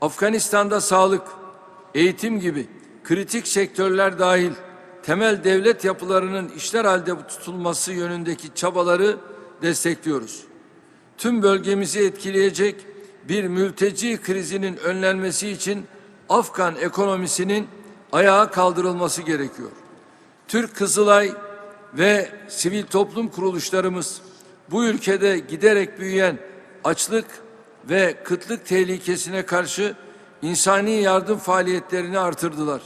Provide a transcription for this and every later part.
Afganistan'da sağlık, eğitim gibi kritik sektörler dahil temel devlet yapılarının işler halde tutulması yönündeki çabaları destekliyoruz. Tüm bölgemizi etkileyecek bir mülteci krizinin önlenmesi için Afgan ekonomisinin ayağa kaldırılması gerekiyor. Türk Kızılay ve sivil toplum kuruluşlarımız bu ülkede giderek büyüyen açlık ve kıtlık tehlikesine karşı insani yardım faaliyetlerini artırdılar.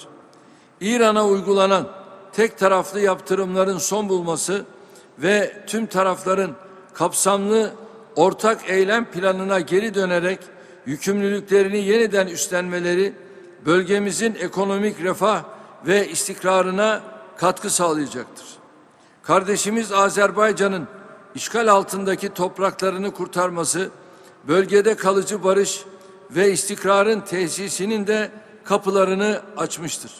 İran'a uygulanan tek taraflı yaptırımların son bulması ve tüm tarafların kapsamlı ortak eylem planına geri dönerek yükümlülüklerini yeniden üstlenmeleri bölgemizin ekonomik refah ve istikrarına katkı sağlayacaktır. Kardeşimiz Azerbaycan'ın işgal altındaki topraklarını kurtarması, bölgede kalıcı barış ve istikrarın tesisinin de kapılarını açmıştır.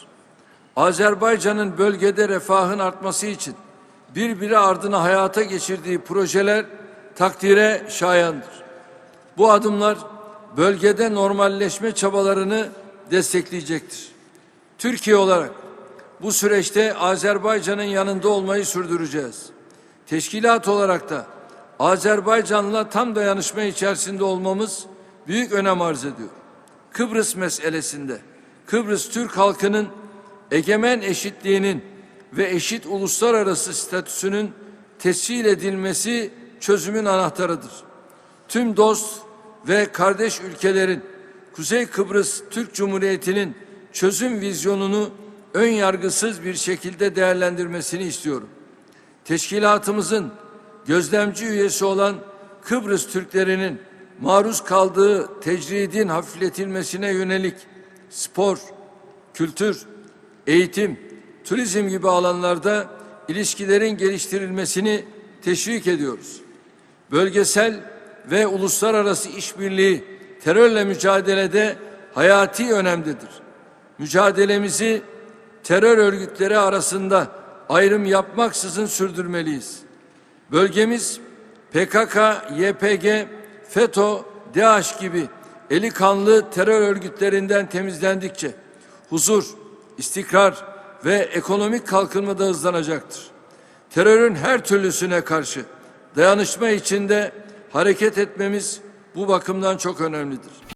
Azerbaycan'ın bölgede refahın artması için birbiri ardına hayata geçirdiği projeler takdire şayandır. Bu adımlar bölgede normalleşme çabalarını destekleyecektir. Türkiye olarak bu süreçte Azerbaycan'ın yanında olmayı sürdüreceğiz. Teşkilat olarak da Azerbaycan'la tam dayanışma içerisinde olmamız büyük önem arz ediyor. Kıbrıs meselesinde Kıbrıs Türk halkının egemen eşitliğinin ve eşit uluslararası statüsünün tescil edilmesi çözümün anahtarıdır. Tüm dost ve kardeş ülkelerin Kuzey Kıbrıs Türk Cumhuriyeti'nin çözüm vizyonunu ön yargısız bir şekilde değerlendirmesini istiyorum. Teşkilatımızın gözlemci üyesi olan Kıbrıs Türklerinin maruz kaldığı tecridin hafifletilmesine yönelik spor, kültür, eğitim, turizm gibi alanlarda ilişkilerin geliştirilmesini teşvik ediyoruz. Bölgesel ve uluslararası işbirliği terörle mücadelede hayati önemdedir. Mücadelemizi terör örgütleri arasında ayrım yapmaksızın sürdürmeliyiz. Bölgemiz PKK, YPG, FETÖ, DAEŞ gibi eli kanlı terör örgütlerinden temizlendikçe huzur, istikrar ve ekonomik kalkınma da hızlanacaktır. Terörün her türlüsüne karşı dayanışma içinde hareket etmemiz bu bakımdan çok önemlidir.